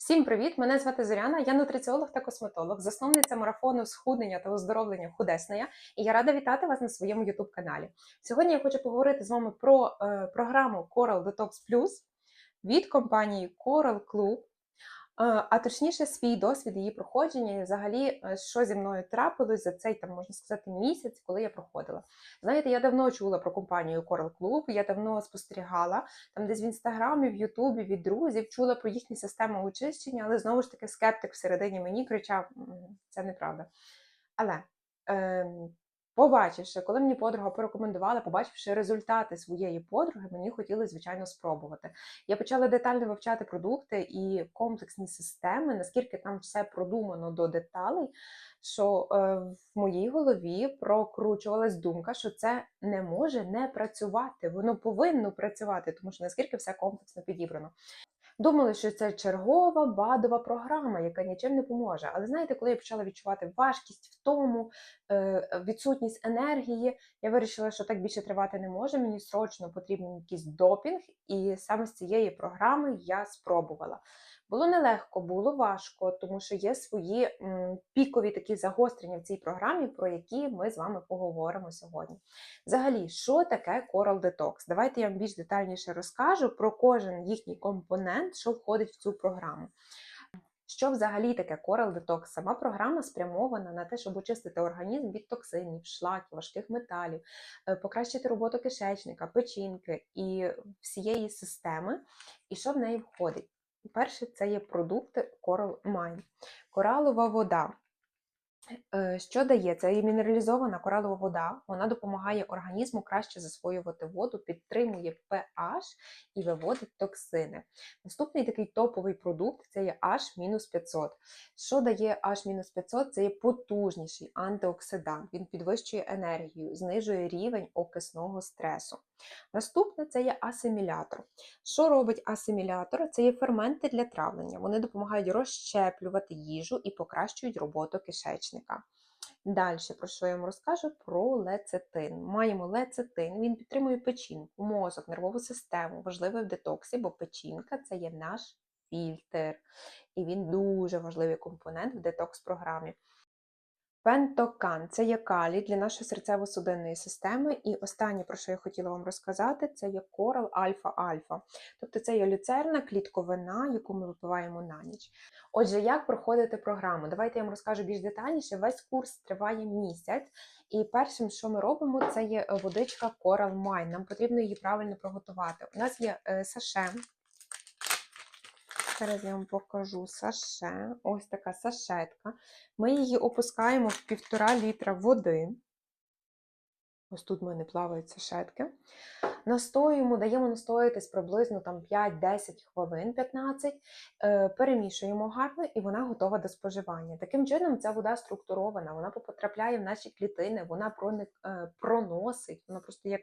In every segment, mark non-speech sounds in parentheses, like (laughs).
Всім привіт! Мене звати Зоряна, я нутриціолог та косметолог, засновниця марафону схуднення та оздоровлення Худесная, і я рада вітати вас на своєму youtube каналі. Сьогодні я хочу поговорити з вами про е, програму Coral Detox Plus від компанії Coral Club, а точніше свій досвід її проходження і взагалі, е, що зі мною трапилось за цей там можна сказати місяць, коли я проходила. Знаєте, я давно чула про компанію Coral Club, я давно спостерігала там десь в інстаграмі, в Ютубі від друзів чула про їхні системи очищення, але знову ж таки скептик всередині мені кричав: це неправда. Але ем, побачивши, коли мені подруга порекомендувала, побачивши результати своєї подруги, мені хотілося, звичайно, спробувати. Я почала детально вивчати продукти і комплексні системи, наскільки там все продумано до деталей, що е, в моїй голові прокручувалась думка, що це не може не працювати, воно повинно працювати, тому що наскільки все комплексно підібрано. Думали, що це чергова бадова програма, яка нічим не поможе. Але знаєте, коли я почала відчувати важкість в тому, е, відсутність енергії, я вирішила, що так більше тривати не може. Мені срочно потрібен якийсь допінг, і саме з цієї програми я спробувала. Було нелегко, було важко, тому що є свої пікові такі загострення в цій програмі, про які ми з вами поговоримо сьогодні. Взагалі, що таке Coral Detox? Давайте я вам більш детальніше розкажу про кожен їхній компонент, що входить в цю програму. Що взагалі таке Coral Detox? Сама програма спрямована на те, щоб очистити організм від токсинів, шлаків, важких металів, е, покращити роботу кишечника, печінки і всієї системи. І що в неї входить? Перше, це є продукти Coral Mine. Коралова вода. Е, Що дає? Це є мінералізована коралова вода. Вона допомагає організму краще засвоювати воду, підтримує pH і виводить токсини. Наступний такий топовий продукт це є H-500. Що дає H-500? Це є потужніший антиоксидант. Він підвищує енергію, знижує рівень окисного стресу. Наступне це є асимілятор. Що робить асимілятор? Це є ферменти для травлення. Вони допомагають розщеплювати їжу і покращують роботу кишечника. Далі, про що я вам розкажу? Про лецитин. Маємо лецитин, він підтримує печінку, мозок, нервову систему, важливий в детоксі, бо печінка це є наш фільтр. І він дуже важливий компонент в детокс-програмі. Пентокан це є калій для нашої серцево-судинної системи. І останнє, про що я хотіла вам розказати, це є корал альфа-альфа. Тобто це є люцерна клітковина, яку ми випиваємо на ніч. Отже, як проходити програму? Давайте я вам розкажу більш детальніше. Весь курс триває місяць, і першим, що ми робимо, це є е, водичка Coral Mine. Нам потрібно її правильно приготувати. У нас є е, саше. Зараз я вам покажу саше. Ось така сашетка. Ми її опускаємо в півтора літра води. Ось тут в мене плавають сашетки. Настоюємо, даємо настоятись приблизно там 5-10 хвилин, 15, е, перемішуємо гарно і вона готова до споживання. Таким чином, ця вода структурована, вона потрапляє в наші клітини, вона е, проносить, вона просто як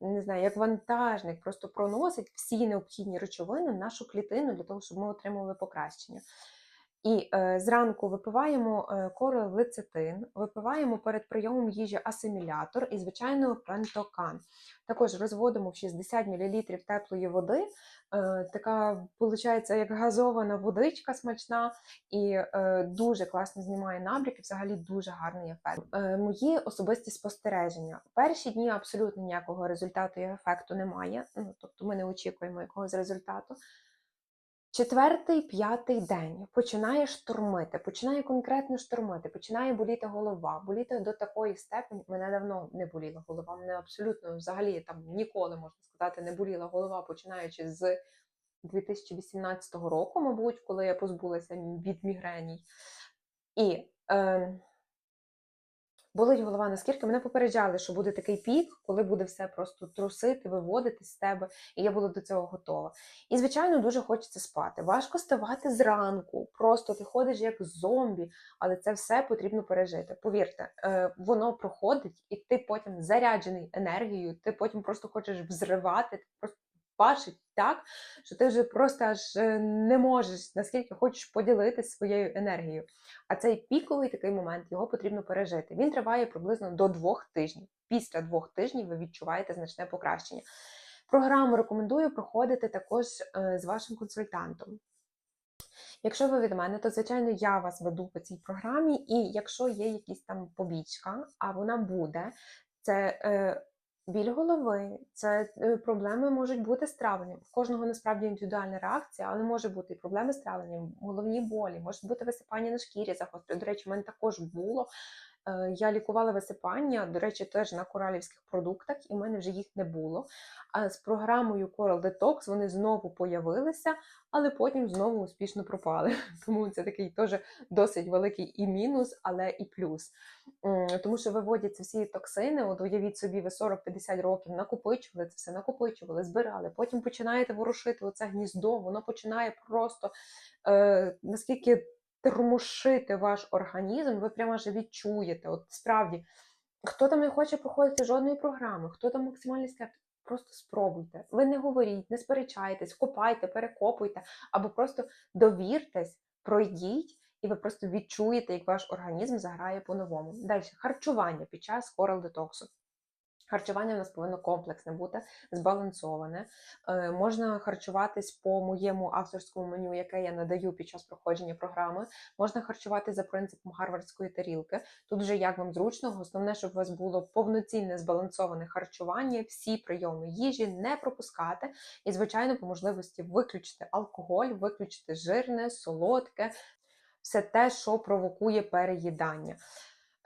не знаю, як вантажник, просто проносить всі необхідні речовини в нашу клітину для того, щоб ми отримували покращення. І е, зранку випиваємо е, королецитин, випиваємо перед прийомом їжі асимілятор і, звичайно, пентокан. Також розводимо в 60 мл теплої води. Е, така, виходить, як газована водичка смачна і дуже класно знімає набряки, взагалі дуже гарний ефект. Мої особисті спостереження. Перші дні абсолютно ніякого результату і ефекту немає. Ну, тобто ми не очікуємо якогось результату. Четвертий, п'ятий день починає штормити, починає конкретно штормити, починає боліти голова, боліти до такої степені. Мене давно не боліла голова. Мене абсолютно взагалі там ніколи можна сказати не боліла голова, починаючи з 2018 року, мабуть, коли я позбулася від мігреній. І е, болить голова наскільки мене попереджали, що буде такий пік, коли буде все просто трусити, виводити з тебе, і я була до цього готова. І, звичайно, дуже хочеться спати. Важко ставати зранку, просто ти ходиш як зомбі, але це все потрібно пережити. Повірте, е, воно проходить, і ти потім заряджений енергією, ти потім просто хочеш взривати, ти просто бачить так, що ти вже просто аж е, не можеш, наскільки хочеш поділитися своєю енергією. А цей піковий такий момент його потрібно пережити. Він триває приблизно до двох тижнів. Після двох тижнів ви відчуваєте значне покращення. Програму рекомендую проходити також е, з вашим консультантом. Якщо ви від мене, то звичайно я вас веду по цій програмі, і якщо є якісь там побічка, а вона буде, це е, біль голови, це е, проблеми можуть бути з травленням. В кожного насправді індивідуальна реакція, але може бути і проблеми з травленням, головні болі, може бути висипання на шкірі загостре. До речі, в мене також було. Е, Я лікувала висипання, до речі, теж на коралівських продуктах, і в мене вже їх не було. А з програмою Coral Detox вони знову появилися, але потім знову успішно пропали. (laughs) Тому це такий теж досить великий і мінус, але і плюс. Тому що виводяться всі токсини. От уявіть собі, ви 40-50 років накопичували це все, накопичували, збирали. Потім починаєте ворушити оце гніздо, воно починає просто е, наскільки тормошити ваш організм, ви прямо аж відчуєте. От справді, хто там не хоче проходити жодної програми, хто там максимальний скептик, просто спробуйте. Ви не говоріть, не сперечайтесь, копайте, перекопуйте, або просто довіртесь, пройдіть. І ви просто відчуєте, як ваш організм заграє по-новому. Далі харчування під час корал детоксу. Харчування у нас повинно комплексне бути, збалансоване. Е, можна харчуватись по моєму авторському меню, яке я надаю під час проходження програми. Можна харчуватись за принципом гарвардської тарілки. Тут вже як вам зручно, основне, щоб у вас було повноцінне збалансоване харчування, всі прийоми їжі не пропускати. І, звичайно, по можливості виключити алкоголь, виключити жирне, солодке, все те, що провокує переїдання.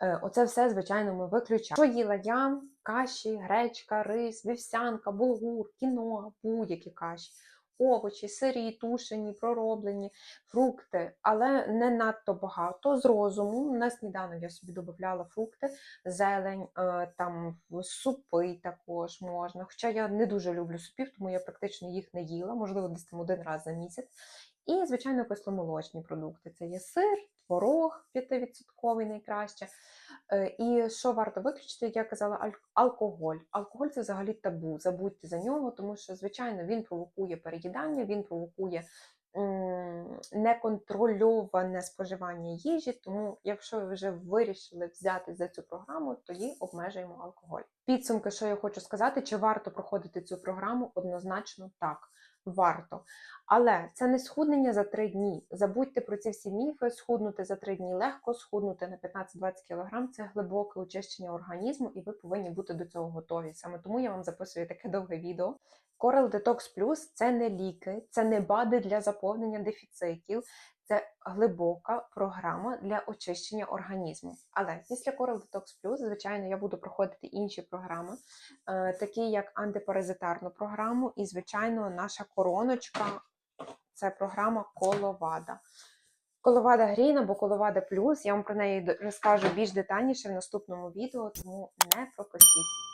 Е, Оце все, звичайно, ми виключаємо. Що їла я? Каші, гречка, рис, вівсянка, булгур, кіно, будь-які каші, овочі, сирі, тушені, пророблені, фрукти, але не надто багато. З розуму. На сніданок я собі додавала фрукти, зелень, е, там супи також можна. Хоча я не дуже люблю супів, тому я практично їх не їла, можливо, десь там один раз за місяць. І, звичайно, кисломолочні продукти. Це є сир, творог 5% найкраще. Е, І що варто виключити, я казала, алкоголь. Алкоголь це взагалі табу. Забудьте за нього, тому що, звичайно, він провокує переїдання, він провокує неконтрольоване споживання їжі. Тому, якщо ви вже вирішили взяти за цю програму, тоді обмежуємо алкоголь. Підсумки, що я хочу сказати, чи варто проходити цю програму? Однозначно так. Варто. Але це не схуднення за три дні. Забудьте про ці всі міфи. Схуднути за три дні легко, схуднути на 15-20 кг це глибоке очищення організму, і ви повинні бути до цього готові. Саме тому я вам записую таке довге відео. Coral Detox Plus – це не ліки, це не БАДи для заповнення дефіцитів, це глибока програма для очищення організму. Але після Coral Detox Plus, звичайно, я буду проходити інші програми, е, такі як антипаразитарну програму, і, звичайно, наша короночка це програма Коловада. Коловада Грін або Коловада Плюс. Я вам про неї розкажу більш детальніше в наступному відео, тому не пропустіть.